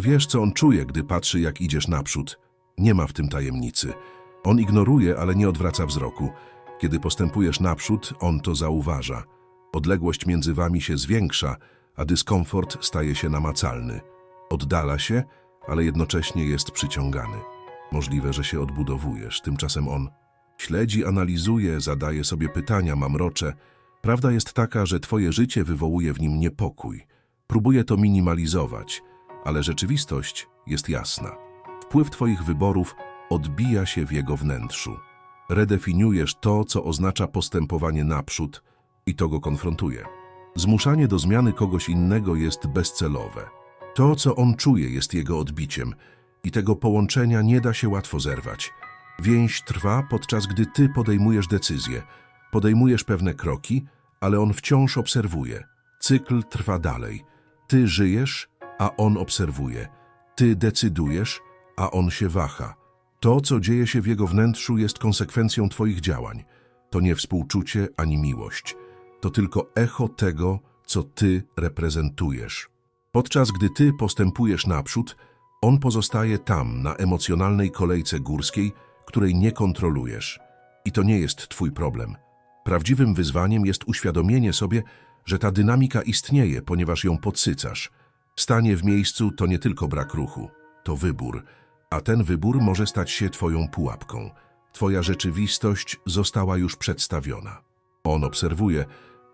Wiesz, co on czuje, gdy patrzy, jak idziesz naprzód. Nie ma w tym tajemnicy. On ignoruje, ale nie odwraca wzroku. Kiedy postępujesz naprzód, on to zauważa. Odległość między wami się zwiększa, a dyskomfort staje się namacalny. Oddala się, ale jednocześnie jest przyciągany. Możliwe, że się odbudowujesz, tymczasem on śledzi, analizuje, zadaje sobie pytania, mamrocze. Prawda jest taka, że twoje życie wywołuje w nim niepokój. Próbuje to minimalizować, ale rzeczywistość jest jasna. Wpływ twoich wyborów odbija się w jego wnętrzu. Redefiniujesz to, co oznacza postępowanie naprzód i to go konfrontuje. Zmuszanie do zmiany kogoś innego jest bezcelowe. To, co on czuje, jest jego odbiciem i tego połączenia nie da się łatwo zerwać. Więź trwa, podczas gdy ty podejmujesz decyzje, podejmujesz pewne kroki, ale on wciąż obserwuje. Cykl trwa dalej. Ty żyjesz, a on obserwuje. Ty decydujesz, a on się waha. To, co dzieje się w jego wnętrzu, jest konsekwencją twoich działań. To nie współczucie ani miłość. To tylko echo tego, co ty reprezentujesz. Podczas gdy ty postępujesz naprzód, on pozostaje tam, na emocjonalnej kolejce górskiej, której nie kontrolujesz. I to nie jest twój problem. Prawdziwym wyzwaniem jest uświadomienie sobie, że ta dynamika istnieje, ponieważ ją podsycasz. Stanie w miejscu to nie tylko brak ruchu, to wybór, a ten wybór może stać się twoją pułapką. Twoja rzeczywistość została już przedstawiona. On obserwuje,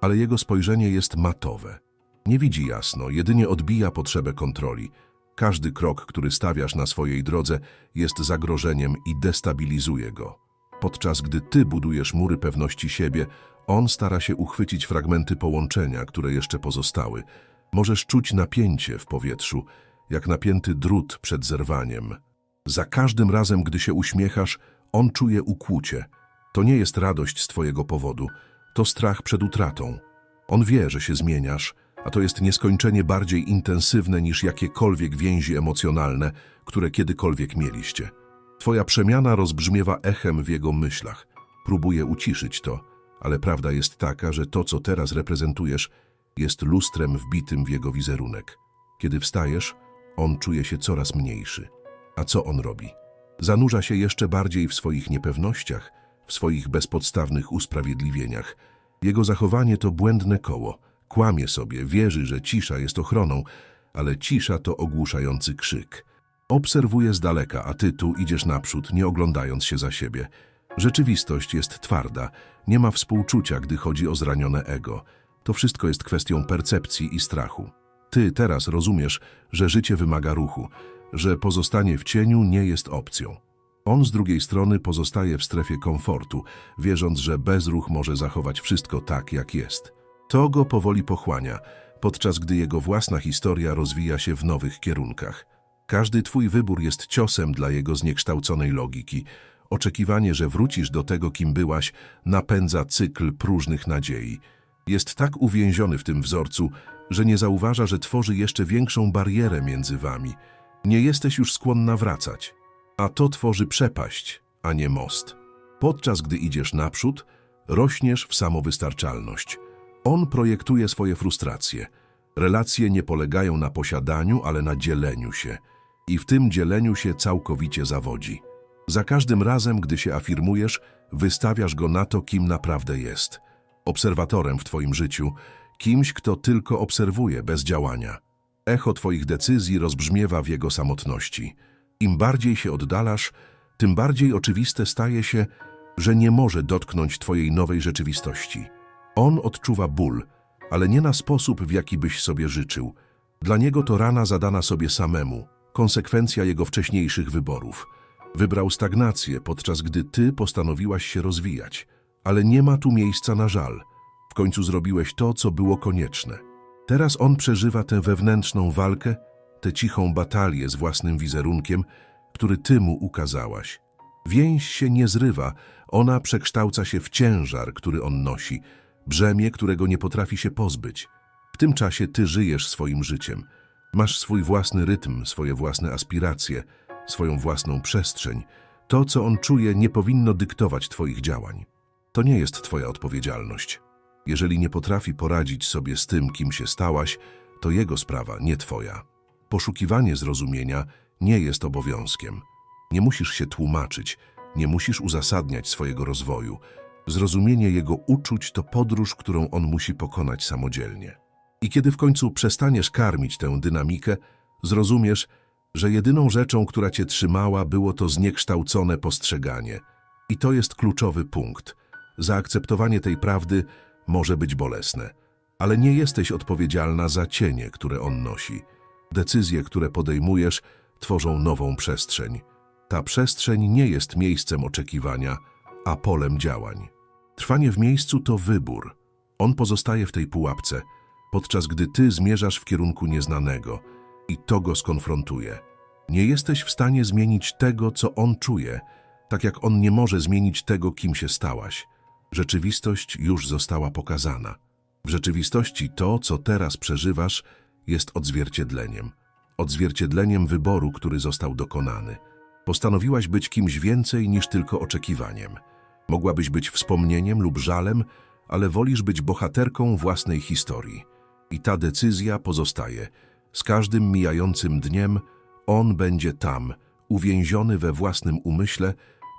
ale jego spojrzenie jest matowe. Nie widzi jasno, jedynie odbija potrzebę kontroli. Każdy krok, który stawiasz na swojej drodze, jest zagrożeniem i destabilizuje go. Podczas gdy ty budujesz mury pewności siebie, on stara się uchwycić fragmenty połączenia, które jeszcze pozostały. Możesz czuć napięcie w powietrzu, jak napięty drut przed zerwaniem. Za każdym razem, gdy się uśmiechasz, on czuje ukłucie. To nie jest radość z twojego powodu, to strach przed utratą. On wie, że się zmieniasz, a to jest nieskończenie bardziej intensywne niż jakiekolwiek więzi emocjonalne, które kiedykolwiek mieliście. Twoja przemiana rozbrzmiewa echem w jego myślach. Próbuje uciszyć to, ale prawda jest taka, że to, co teraz reprezentujesz, jest lustrem wbitym w jego wizerunek. Kiedy wstajesz, on czuje się coraz mniejszy. A co on robi? Zanurza się jeszcze bardziej w swoich niepewnościach, w swoich bezpodstawnych usprawiedliwieniach. Jego zachowanie to błędne koło. Kłamie sobie, wierzy, że cisza jest ochroną, ale cisza to ogłuszający krzyk. Obserwuje z daleka, a ty tu idziesz naprzód, nie oglądając się za siebie. Rzeczywistość jest twarda, nie ma współczucia, gdy chodzi o zranione ego. To wszystko jest kwestią percepcji i strachu. Ty teraz rozumiesz, że życie wymaga ruchu, że pozostanie w cieniu nie jest opcją. On z drugiej strony pozostaje w strefie komfortu, wierząc, że bezruch może zachować wszystko tak, jak jest. To go powoli pochłania, podczas gdy jego własna historia rozwija się w nowych kierunkach. Każdy twój wybór jest ciosem dla jego zniekształconej logiki. Oczekiwanie, że wrócisz do tego, kim byłaś, napędza cykl próżnych nadziei. Jest tak uwięziony w tym wzorcu, że nie zauważa, że tworzy jeszcze większą barierę między wami. Nie jesteś już skłonna wracać, a to tworzy przepaść, a nie most. Podczas gdy idziesz naprzód, rośniesz w samowystarczalność. On projektuje swoje frustracje. Relacje nie polegają na posiadaniu, ale na dzieleniu się. I w tym dzieleniu się całkowicie zawodzi. Za każdym razem, gdy się afirmujesz, wystawiasz go na to, kim naprawdę jest. Obserwatorem w twoim życiu, kimś, kto tylko obserwuje bez działania. Echo twoich decyzji rozbrzmiewa w jego samotności. Im bardziej się oddalasz, tym bardziej oczywiste staje się, że nie może dotknąć twojej nowej rzeczywistości. On odczuwa ból, ale nie na sposób, w jaki byś sobie życzył. Dla niego to rana zadana sobie samemu, konsekwencja jego wcześniejszych wyborów. Wybrał stagnację, podczas gdy ty postanowiłaś się rozwijać. Ale nie ma tu miejsca na żal. W końcu zrobiłeś to, co było konieczne. Teraz on przeżywa tę wewnętrzną walkę, tę cichą batalię z własnym wizerunkiem, który ty mu ukazałaś. Więź się nie zrywa, ona przekształca się w ciężar, który on nosi, brzemię, którego nie potrafi się pozbyć. W tym czasie ty żyjesz swoim życiem. Masz swój własny rytm, swoje własne aspiracje, swoją własną przestrzeń. To, co on czuje, nie powinno dyktować twoich działań. To nie jest twoja odpowiedzialność. Jeżeli nie potrafi poradzić sobie z tym, kim się stałaś, to jego sprawa, nie twoja. Poszukiwanie zrozumienia nie jest obowiązkiem. Nie musisz się tłumaczyć, nie musisz uzasadniać swojego rozwoju. Zrozumienie jego uczuć to podróż, którą on musi pokonać samodzielnie. I kiedy w końcu przestaniesz karmić tę dynamikę, zrozumiesz, że jedyną rzeczą, która cię trzymała, było to zniekształcone postrzeganie. I to jest kluczowy punkt. Zaakceptowanie tej prawdy może być bolesne, ale nie jesteś odpowiedzialna za cienie, które on nosi. Decyzje, które podejmujesz, tworzą nową przestrzeń. Ta przestrzeń nie jest miejscem oczekiwania, a polem działań. Trwanie w miejscu to wybór. On pozostaje w tej pułapce, podczas gdy ty zmierzasz w kierunku nieznanego i to go skonfrontuje. Nie jesteś w stanie zmienić tego, co on czuje, tak jak on nie może zmienić tego, kim się stałaś. Rzeczywistość już została pokazana. W rzeczywistości to, co teraz przeżywasz, jest odzwierciedleniem. Odzwierciedleniem wyboru, który został dokonany. Postanowiłaś być kimś więcej niż tylko oczekiwaniem. Mogłabyś być wspomnieniem lub żalem, ale wolisz być bohaterką własnej historii. I ta decyzja pozostaje. Z każdym mijającym dniem on będzie tam, uwięziony we własnym umyśle,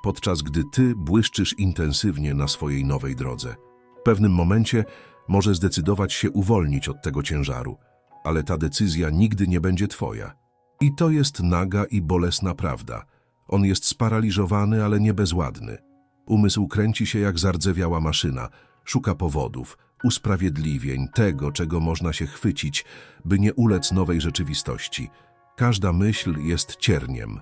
podczas gdy ty błyszczysz intensywnie na swojej nowej drodze. W pewnym momencie może zdecydować się uwolnić od tego ciężaru, ale ta decyzja nigdy nie będzie twoja. I to jest naga i bolesna prawda. On jest sparaliżowany, ale nie bezładny. Umysł kręci się jak zardzewiała maszyna, szuka powodów, usprawiedliwień, tego, czego można się chwycić, by nie ulec nowej rzeczywistości. Każda myśl jest cierniem.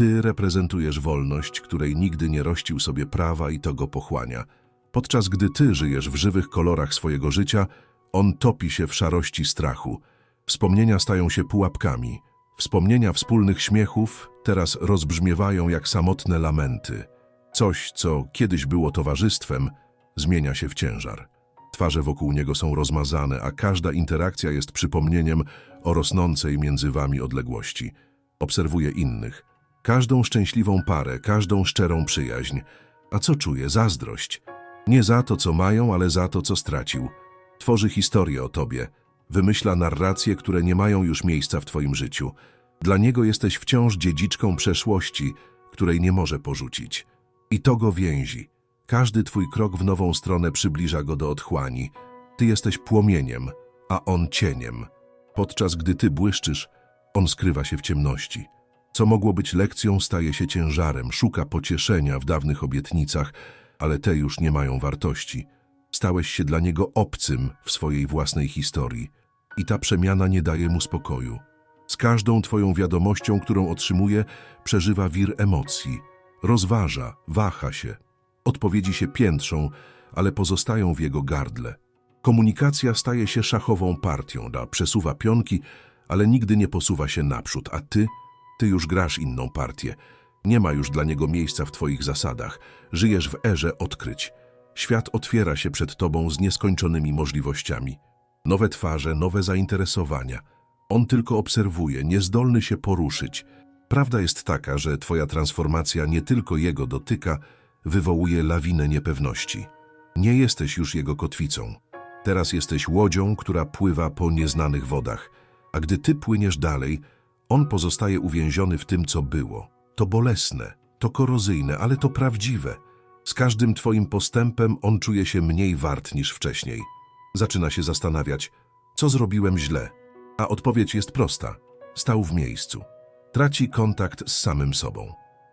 Ty reprezentujesz wolność, której nigdy nie rościł sobie prawa i to go pochłania. Podczas gdy ty żyjesz w żywych kolorach swojego życia, on topi się w szarości strachu. Wspomnienia stają się pułapkami. Wspomnienia wspólnych śmiechów teraz rozbrzmiewają jak samotne lamenty. Coś, co kiedyś było towarzystwem, zmienia się w ciężar. Twarze wokół niego są rozmazane, a każda interakcja jest przypomnieniem o rosnącej między wami odległości. Obserwuje innych. Każdą szczęśliwą parę, każdą szczerą przyjaźń. A co czuje? Zazdrość. Nie za to, co mają, ale za to, co stracił. Tworzy historię o tobie. Wymyśla narracje, które nie mają już miejsca w twoim życiu. Dla niego jesteś wciąż dziedziczką przeszłości, której nie może porzucić. I to go więzi. Każdy twój krok w nową stronę przybliża go do otchłani. Ty jesteś płomieniem, a on cieniem. Podczas gdy ty błyszczysz, on skrywa się w ciemności. Co mogło być lekcją, staje się ciężarem, szuka pocieszenia w dawnych obietnicach, ale te już nie mają wartości. Stałeś się dla niego obcym w swojej własnej historii i ta przemiana nie daje mu spokoju. Z każdą twoją wiadomością, którą otrzymuje, przeżywa wir emocji. Rozważa, waha się. Odpowiedzi się piętrzą, ale pozostają w jego gardle. Komunikacja staje się szachową partią, da przesuwa pionki, ale nigdy nie posuwa się naprzód, a ty, ty już grasz inną partię. Nie ma już dla niego miejsca w twoich zasadach. Żyjesz w erze odkryć. Świat otwiera się przed tobą z nieskończonymi możliwościami. Nowe twarze, nowe zainteresowania. On tylko obserwuje, niezdolny się poruszyć. Prawda jest taka, że twoja transformacja nie tylko jego dotyka, wywołuje lawinę niepewności. Nie jesteś już jego kotwicą. Teraz jesteś łodzią, która pływa po nieznanych wodach, a gdy ty płyniesz dalej, on pozostaje uwięziony w tym, co było. To bolesne, to korozyjne, ale to prawdziwe. Z każdym twoim postępem on czuje się mniej wart niż wcześniej. Zaczyna się zastanawiać, co zrobiłem źle. A odpowiedź jest prosta. Stał w miejscu. Traci kontakt z samym sobą.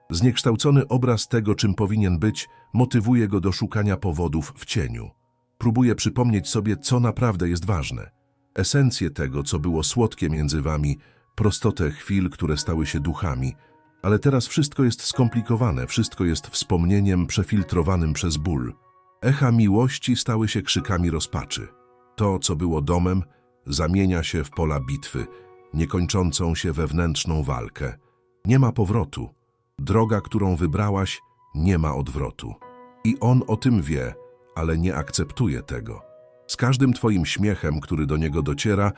Zniekształcony obraz tego, czym powinien być, motywuje go do szukania powodów w cieniu. Próbuje przypomnieć sobie, co naprawdę jest ważne. Esencję tego, co było słodkie między wami, prostotę chwil, które stały się duchami. Ale teraz wszystko jest skomplikowane, wszystko jest wspomnieniem przefiltrowanym przez ból. Echa miłości stały się krzykami rozpaczy. To, co było domem, zamienia się w pola bitwy, niekończącą się wewnętrzną walkę. Nie ma powrotu. Droga, którą wybrałaś, nie ma odwrotu. I on o tym wie, ale nie akceptuje tego. Z każdym twoim śmiechem, który do niego dociera,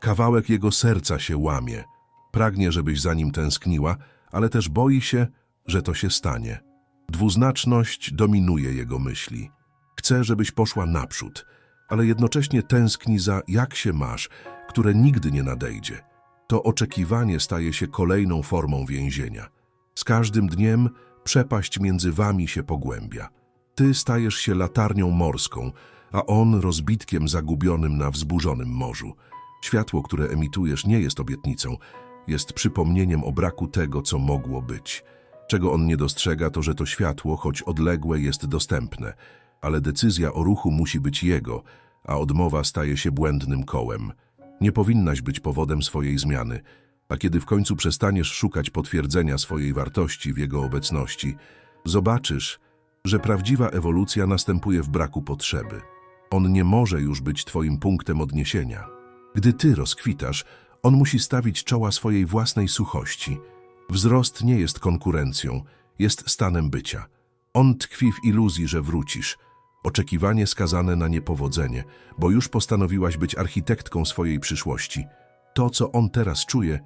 kawałek jego serca się łamie. Pragnie, żebyś za nim tęskniła, ale też boi się, że to się stanie. Dwuznaczność dominuje jego myśli. Chce, żebyś poszła naprzód, ale jednocześnie tęskni za jak się masz, które nigdy nie nadejdzie. to oczekiwanie staje się kolejną formą więzienia. Z każdym dniem przepaść między wami się pogłębia. Ty stajesz się latarnią morską, a on rozbitkiem zagubionym na wzburzonym morzu. Światło, które emitujesz, nie jest obietnicą, jest przypomnieniem o braku tego, co mogło być. Czego on nie dostrzega, to że to światło, choć odległe, jest dostępne, ale decyzja o ruchu musi być jego, a odmowa staje się błędnym kołem. Nie powinnaś być powodem swojej zmiany, a kiedy w końcu przestaniesz szukać potwierdzenia swojej wartości w jego obecności, zobaczysz, że prawdziwa ewolucja następuje w braku potrzeby. On nie może już być twoim punktem odniesienia. Gdy ty rozkwitasz, on musi stawić czoła swojej własnej suchości. Wzrost nie jest konkurencją, jest stanem bycia. On tkwi w iluzji, że wrócisz. Oczekiwanie skazane na niepowodzenie, bo już postanowiłaś być architektką swojej przyszłości. To, co on teraz czuje,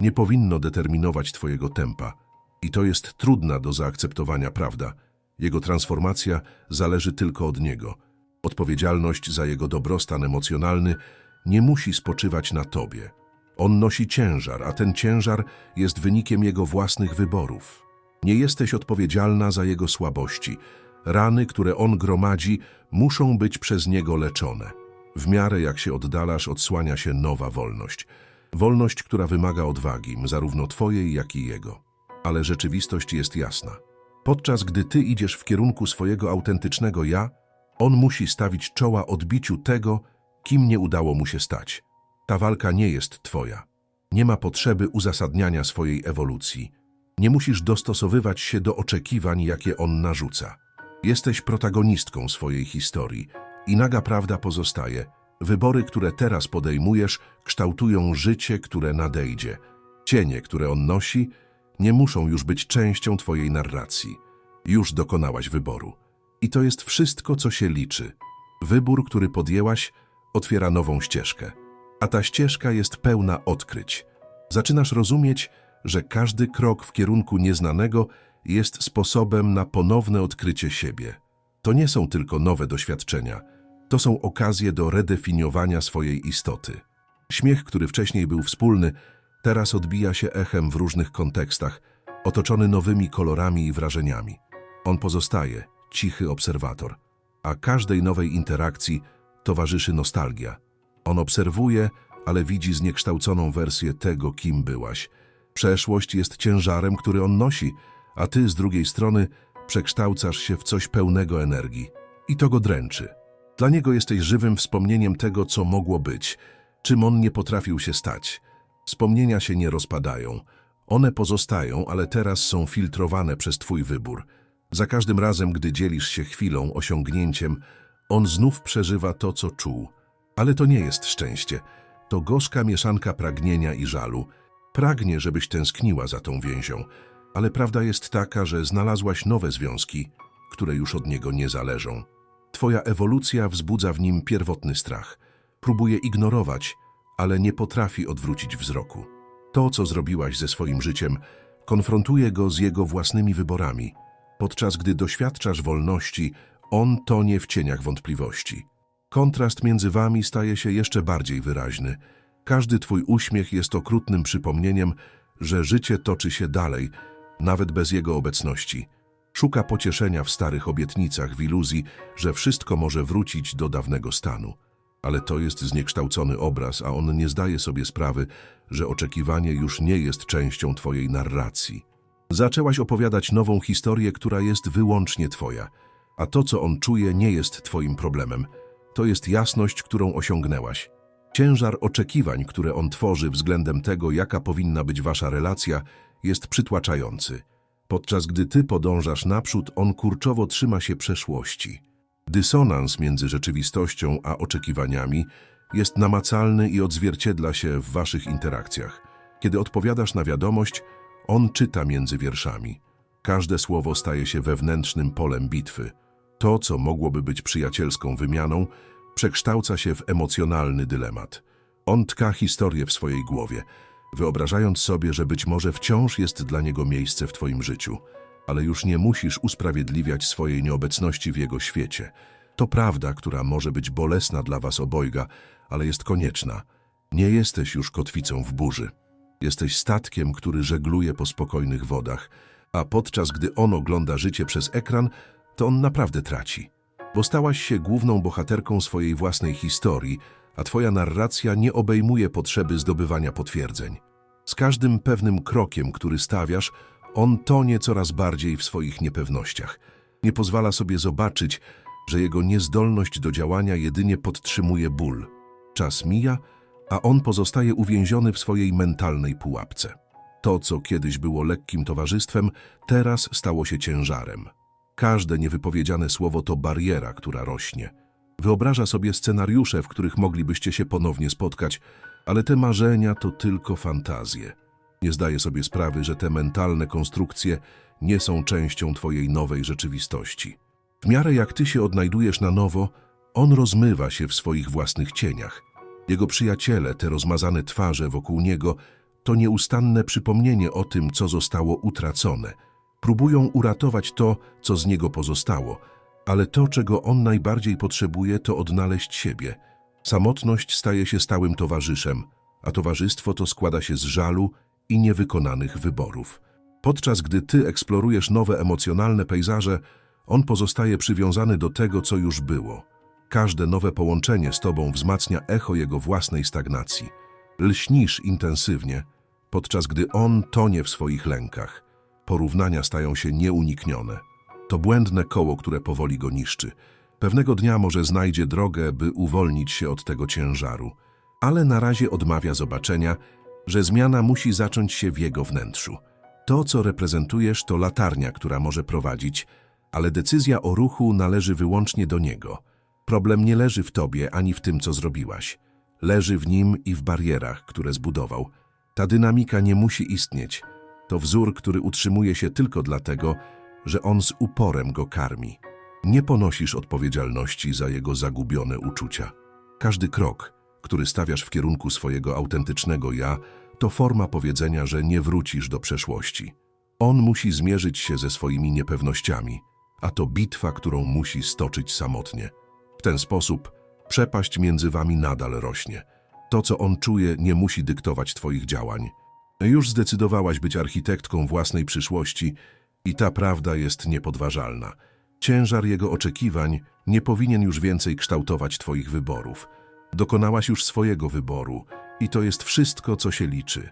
nie powinno determinować twojego tempa. I to jest trudna do zaakceptowania prawda. Jego transformacja zależy tylko od niego. Odpowiedzialność za jego dobrostan emocjonalny nie musi spoczywać na tobie. On nosi ciężar, a ten ciężar jest wynikiem jego własnych wyborów. Nie jesteś odpowiedzialna za jego słabości. Rany, które on gromadzi, muszą być przez niego leczone. W miarę jak się oddalasz, odsłania się nowa wolność. Wolność, która wymaga odwagi, zarówno twojej, jak i jego. Ale rzeczywistość jest jasna. Podczas gdy ty idziesz w kierunku swojego autentycznego ja, on musi stawić czoła odbiciu tego, kim nie udało mu się stać. Ta walka nie jest twoja. Nie ma potrzeby uzasadniania swojej ewolucji. Nie musisz dostosowywać się do oczekiwań, jakie on narzuca. Jesteś protagonistką swojej historii i naga prawda pozostaje. Wybory, które teraz podejmujesz, kształtują życie, które nadejdzie. Cienie, które on nosi, nie muszą już być częścią twojej narracji. Już dokonałaś wyboru. I to jest wszystko, co się liczy. Wybór, który podjęłaś, otwiera nową ścieżkę. A ta ścieżka jest pełna odkryć. Zaczynasz rozumieć, że każdy krok w kierunku nieznanego jest sposobem na ponowne odkrycie siebie. To nie są tylko nowe doświadczenia, to są okazje do redefiniowania swojej istoty. Śmiech, który wcześniej był wspólny, teraz odbija się echem w różnych kontekstach, otoczony nowymi kolorami i wrażeniami. On pozostaje, cichy obserwator, a każdej nowej interakcji towarzyszy nostalgia. On obserwuje, ale widzi zniekształconą wersję tego, kim byłaś. Przeszłość jest ciężarem, który on nosi, a ty z drugiej strony przekształcasz się w coś pełnego energii. I to go dręczy. Dla niego jesteś żywym wspomnieniem tego, co mogło być, czym on nie potrafił się stać. Wspomnienia się nie rozpadają. One pozostają, ale teraz są filtrowane przez twój wybór. Za każdym razem, gdy dzielisz się chwilą, osiągnięciem, on znów przeżywa to, co czuł. Ale to nie jest szczęście. To gorzka mieszanka pragnienia i żalu. Pragnie, żebyś tęskniła za tą więzią, ale prawda jest taka, że znalazłaś nowe związki, które już od niego nie zależą. Twoja ewolucja wzbudza w nim pierwotny strach. Próbuje ignorować, ale nie potrafi odwrócić wzroku. To, co zrobiłaś ze swoim życiem, konfrontuje go z jego własnymi wyborami. Podczas gdy doświadczasz wolności, on tonie w cieniach wątpliwości. Kontrast między wami staje się jeszcze bardziej wyraźny. Każdy twój uśmiech jest okrutnym przypomnieniem, że życie toczy się dalej, nawet bez jego obecności. Szuka pocieszenia w starych obietnicach, w iluzji, że wszystko może wrócić do dawnego stanu. Ale to jest zniekształcony obraz, a on nie zdaje sobie sprawy, że oczekiwanie już nie jest częścią twojej narracji. Zaczęłaś opowiadać nową historię, która jest wyłącznie twoja, a to, co on czuje, nie jest twoim problemem. To jest jasność, którą osiągnęłaś. Ciężar oczekiwań, które on tworzy względem tego, jaka powinna być wasza relacja, jest przytłaczający. Podczas gdy ty podążasz naprzód, on kurczowo trzyma się przeszłości. Dysonans między rzeczywistością a oczekiwaniami jest namacalny i odzwierciedla się w waszych interakcjach. Kiedy odpowiadasz na wiadomość, on czyta między wierszami. Każde słowo staje się wewnętrznym polem bitwy. To, co mogłoby być przyjacielską wymianą, przekształca się w emocjonalny dylemat. On tka historię w swojej głowie, wyobrażając sobie, że być może wciąż jest dla niego miejsce w twoim życiu, ale już nie musisz usprawiedliwiać swojej nieobecności w jego świecie. To prawda, która może być bolesna dla was obojga, ale jest konieczna. Nie jesteś już kotwicą w burzy. Jesteś statkiem, który żegluje po spokojnych wodach, a podczas gdy on ogląda życie przez ekran, to on naprawdę traci. Bo stałaś się główną bohaterką swojej własnej historii, a twoja narracja nie obejmuje potrzeby zdobywania potwierdzeń. Z każdym pewnym krokiem, który stawiasz, on tonie coraz bardziej w swoich niepewnościach. Nie pozwala sobie zobaczyć, że jego niezdolność do działania jedynie podtrzymuje ból. Czas mija, a on pozostaje uwięziony w swojej mentalnej pułapce. To, co kiedyś było lekkim towarzystwem, teraz stało się ciężarem. Każde niewypowiedziane słowo to bariera, która rośnie. Wyobraża sobie scenariusze, w których moglibyście się ponownie spotkać, ale te marzenia to tylko fantazje. Nie zdaje sobie sprawy, że te mentalne konstrukcje nie są częścią twojej nowej rzeczywistości. W miarę jak ty się odnajdujesz na nowo, on rozmywa się w swoich własnych cieniach. Jego przyjaciele, te rozmazane twarze wokół niego, to nieustanne przypomnienie o tym, co zostało utracone. Próbują uratować to, co z niego pozostało, ale to, czego on najbardziej potrzebuje, to odnaleźć siebie. Samotność staje się stałym towarzyszem, a towarzystwo to składa się z żalu i niewykonanych wyborów. Podczas gdy ty eksplorujesz nowe emocjonalne pejzaże, on pozostaje przywiązany do tego, co już było. Każde nowe połączenie z tobą wzmacnia echo jego własnej stagnacji. Lśnisz intensywnie, podczas gdy on tonie w swoich lękach. Porównania stają się nieuniknione. To błędne koło, które powoli go niszczy. Pewnego dnia może znajdzie drogę, by uwolnić się od tego ciężaru, ale na razie odmawia zobaczenia, że zmiana musi zacząć się w jego wnętrzu. To, co reprezentujesz, to latarnia, która może prowadzić, ale decyzja o ruchu należy wyłącznie do niego. Problem nie leży w tobie ani w tym, co zrobiłaś. Leży w nim i w barierach, które zbudował. Ta dynamika nie musi istnieć. To wzór, który utrzymuje się tylko dlatego, że on z uporem go karmi. Nie ponosisz odpowiedzialności za jego zagubione uczucia. Każdy krok, który stawiasz w kierunku swojego autentycznego ja, to forma powiedzenia, że nie wrócisz do przeszłości. On musi zmierzyć się ze swoimi niepewnościami, a to bitwa, którą musi stoczyć samotnie. W ten sposób przepaść między wami nadal rośnie. To, co on czuje, nie musi dyktować twoich działań. Już zdecydowałaś być architektką własnej przyszłości i ta prawda jest niepodważalna. Ciężar jego oczekiwań nie powinien już więcej kształtować twoich wyborów. Dokonałaś już swojego wyboru i to jest wszystko, co się liczy.